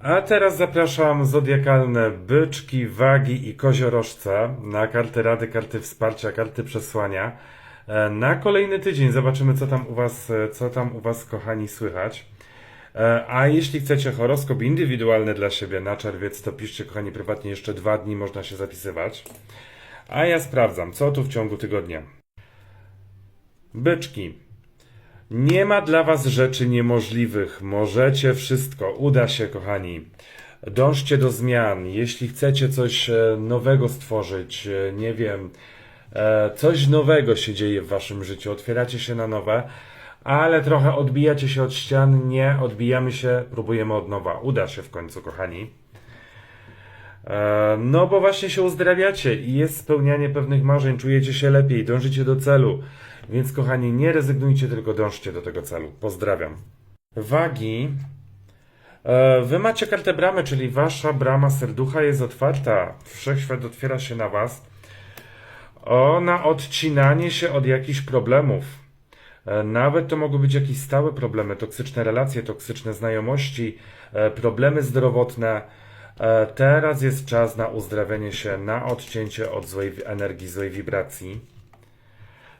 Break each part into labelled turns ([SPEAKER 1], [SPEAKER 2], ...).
[SPEAKER 1] A teraz zapraszam zodiakalne byczki, wagi i koziorożce na karty rady, karty wsparcia, karty przesłania. E, Na kolejny tydzień zobaczymy, co tam u Was, e, co tam u Was, kochani, słychać. E, A jeśli chcecie horoskop indywidualny dla siebie na czerwiec, to piszcie, kochani, prywatnie jeszcze dwa dni można się zapisywać. A ja sprawdzam, co tu w ciągu tygodnia. Byczki. Nie ma dla Was rzeczy niemożliwych. Możecie wszystko. Uda się, kochani. Dążcie do zmian. Jeśli chcecie coś e, nowego stworzyć, e, nie wiem, e, coś nowego się dzieje w Waszym życiu, otwieracie się na nowe, ale trochę odbijacie się od ścian. Nie, odbijamy się, próbujemy od nowa. Uda się w końcu, kochani. E, No, bo właśnie się uzdrawiacie i jest spełnianie pewnych marzeń, czujecie się lepiej, dążycie do celu. Więc, kochani, nie rezygnujcie, tylko dążcie do tego celu. Pozdrawiam. Wagi. E, Wy macie kartę bramy, czyli wasza brama serducha jest otwarta. Wszechświat otwiera się na was. O, na odcinanie się od jakichś problemów. E, Nawet to mogą być jakieś stałe problemy, toksyczne relacje, toksyczne znajomości, problemy zdrowotne. E, Teraz jest czas na uzdrawianie się, na odcięcie od złej energii, złej wibracji.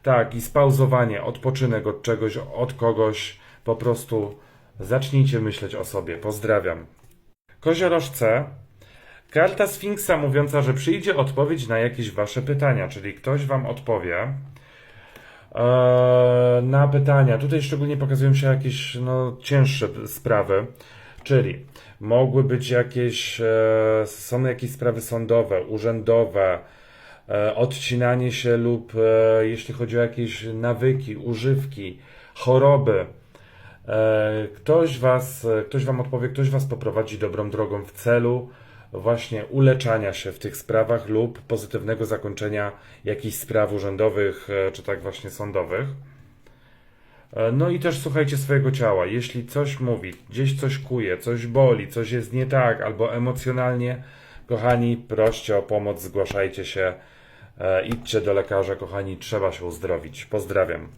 [SPEAKER 1] Tak, i spauzowanie, odpoczynek od czegoś, od kogoś. Po prostu zacznijcie myśleć o sobie. Pozdrawiam. Koziorożce. Karta Sfinksa mówiąca, że przyjdzie odpowiedź na jakieś wasze pytania, czyli ktoś wam odpowie e, na pytania. Tutaj szczególnie pokazują się jakieś no, cięższe sprawy, czyli mogły być jakieś, e, są jakieś sprawy sądowe, urzędowe, e, odcinanie się lub e, jeśli chodzi o jakieś nawyki, używki, choroby. Ktoś was, ktoś wam odpowie, ktoś was poprowadzi dobrą drogą w celu właśnie uleczania się w tych sprawach lub pozytywnego zakończenia jakichś spraw urzędowych, czy tak właśnie sądowych. E, No i też słuchajcie swojego ciała. Jeśli coś mówi, gdzieś coś kuje, coś boli, coś jest nie tak, albo emocjonalnie, kochani, proście o pomoc, zgłaszajcie się, e, idźcie do lekarza, kochani, trzeba się uzdrowić. Pozdrawiam.